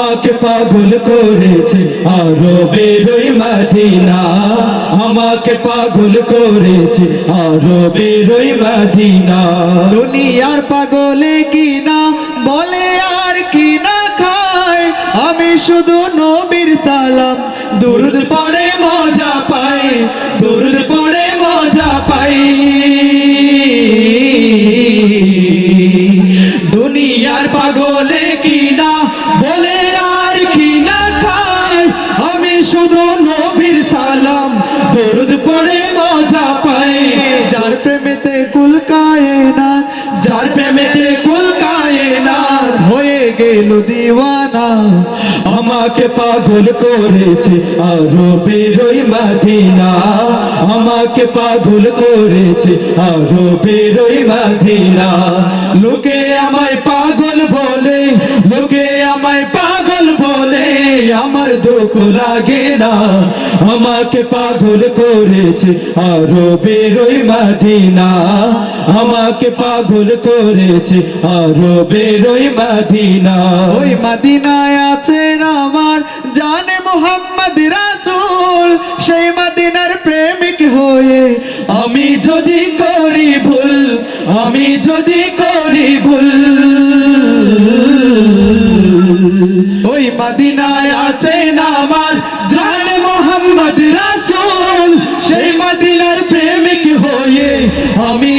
আমাকে পাগল করেছে আরও বেরোই মাদিনা। আমাকে পাগল করেছে আরও বেরোই মাদিনা। দুনিয়ার পাগলে কিনা, বলে আর কি না খায়। আমি শুধু নবীর সালাম, দুরুদ পড়ে যার প্রেমেতে কুল না হয়ে গেল দিওয়ানা। আমাকে পাগল করেছে আরও বেরোই মাদিনা। আমাকে পাগল করেছে আরও বেরোই মাদিনা। লোকে আমায় পাগল বলে আমাকে পাগল করেছে আরও বেরোই মাদিনা। আমাকে পাগল করেছে আরও বেরোই মাদিনা। ওই মাদিনায় আছেন আমার জানে মোহাম্মদ রাসূল। সেই মাদিনার প্রেমিক হয়ে আমি যদি করি ভুল, আমি যদি করি ভুল। ওই মাদিনায়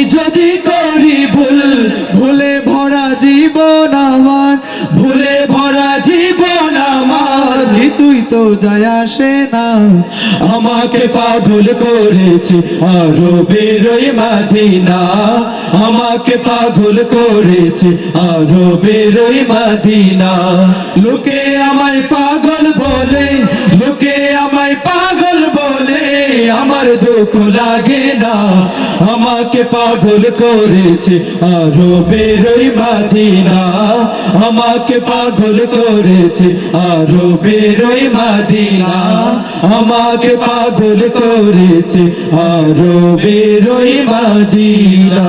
যদি করি ভুল, ভুলে ভরা জীবন আমার, ভুলে ভরা জীবন আমার তুই তো যায় আসে না। আমাকে পাগল করেছে আরও বেরোই মাদিনা। আমাকে পাগল করেছে আরও বেরোই মাদিনা। লোকে আমায় পাগল আমার দুঃখ লাগে না। আমাকে পাগল করেছে আরও বেরোই মাদিনা। আমাকে পাগল করেছে আরও বেরোই মাদিনা। আমাকে পাগল করেছে আরও বেরোই মাদিনা।